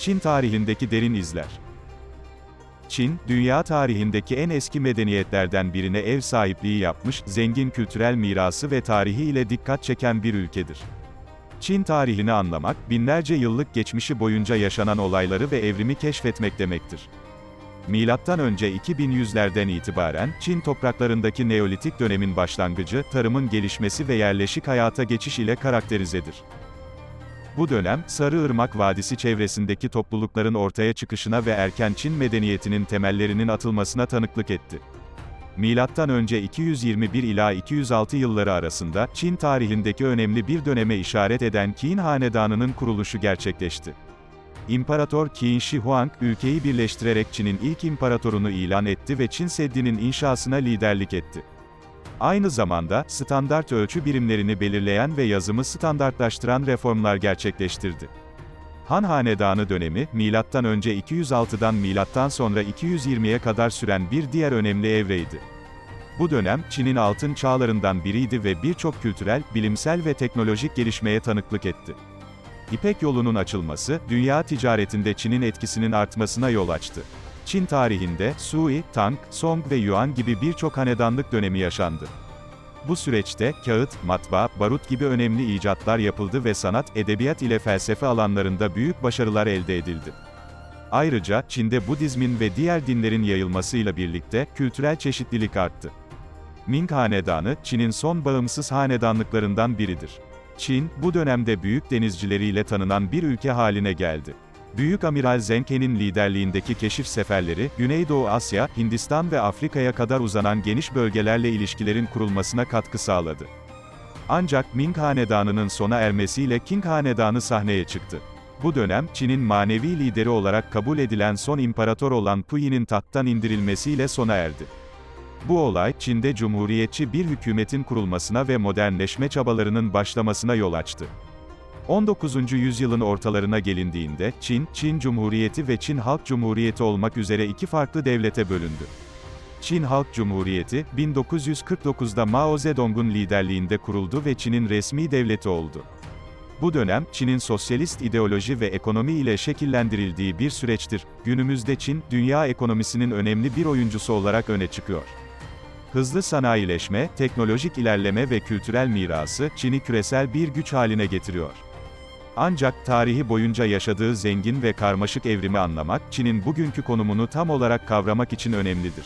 Çin tarihindeki derin izler. Çin, dünya tarihindeki en eski medeniyetlerden birine ev sahipliği yapmış, zengin kültürel mirası ve tarihi ile dikkat çeken bir ülkedir. Çin tarihini anlamak, binlerce yıllık geçmişi boyunca yaşanan olayları ve evrimi keşfetmek demektir. Milattan önce 2100'lerden itibaren, Çin topraklarındaki Neolitik dönemin başlangıcı, tarımın gelişmesi ve yerleşik hayata geçiş ile karakterizedir. Bu dönem, Sarıırmak Vadisi çevresindeki toplulukların ortaya çıkışına ve erken Çin medeniyetinin temellerinin atılmasına tanıklık etti. Milattan önce 221 ila 206 yılları arasında, Çin tarihindeki önemli bir döneme işaret eden Qin Hanedanı'nın kuruluşu gerçekleşti. İmparator Qin Shi Huang, ülkeyi birleştirerek Çin'in ilk imparatorunu ilan etti ve Çin Seddi'nin inşasına liderlik etti. Aynı zamanda, standart ölçü birimlerini belirleyen ve yazımı standartlaştıran reformlar gerçekleştirdi. Han Hanedanı dönemi, milattan önce 206'dan milattan sonra 220'ye kadar süren bir diğer önemli evreydi. Bu dönem, Çin'in altın çağlarından biriydi ve birçok kültürel, bilimsel ve teknolojik gelişmeye tanıklık etti. İpek yolunun açılması, dünya ticaretinde Çin'in etkisinin artmasına yol açtı. Çin tarihinde, Sui, Tang, Song ve Yuan gibi birçok hanedanlık dönemi yaşandı. Bu süreçte, kağıt, matbaa, barut gibi önemli icatlar yapıldı ve sanat, edebiyat ile felsefe alanlarında büyük başarılar elde edildi. Ayrıca, Çin'de Budizmin ve diğer dinlerin yayılmasıyla birlikte, kültürel çeşitlilik arttı. Ming Hanedanı, Çin'in son bağımsız hanedanlıklarından biridir. Çin, bu dönemde büyük denizcileriyle tanınan bir ülke haline geldi. Büyük Amiral Zenke'nin liderliğindeki keşif seferleri, Güneydoğu Asya, Hindistan ve Afrika'ya kadar uzanan geniş bölgelerle ilişkilerin kurulmasına katkı sağladı. Ancak Ming Hanedanı'nın sona ermesiyle Qing Hanedanı sahneye çıktı. Bu dönem, Çin'in manevi lideri olarak kabul edilen son imparator olan Puyi'nin tahttan indirilmesiyle sona erdi. Bu olay, Çin'de cumhuriyetçi bir hükümetin kurulmasına ve modernleşme çabalarının başlamasına yol açtı. 19. yüzyılın ortalarına gelindiğinde, Çin, Çin Cumhuriyeti ve Çin Halk Cumhuriyeti olmak üzere iki farklı devlete bölündü. Çin Halk Cumhuriyeti, 1949'da Mao Zedong'un liderliğinde kuruldu ve Çin'in resmi devleti oldu. Bu dönem, Çin'in sosyalist ideoloji ve ekonomi ile şekillendirildiği bir süreçtir. Günümüzde Çin, dünya ekonomisinin önemli bir oyuncusu olarak öne çıkıyor. Hızlı sanayileşme, teknolojik ilerleme ve kültürel mirası, Çin'i küresel bir güç haline getiriyor. Ancak, tarihi boyunca yaşadığı zengin ve karmaşık evrimi anlamak, Çin'in bugünkü konumunu tam olarak kavramak için önemlidir.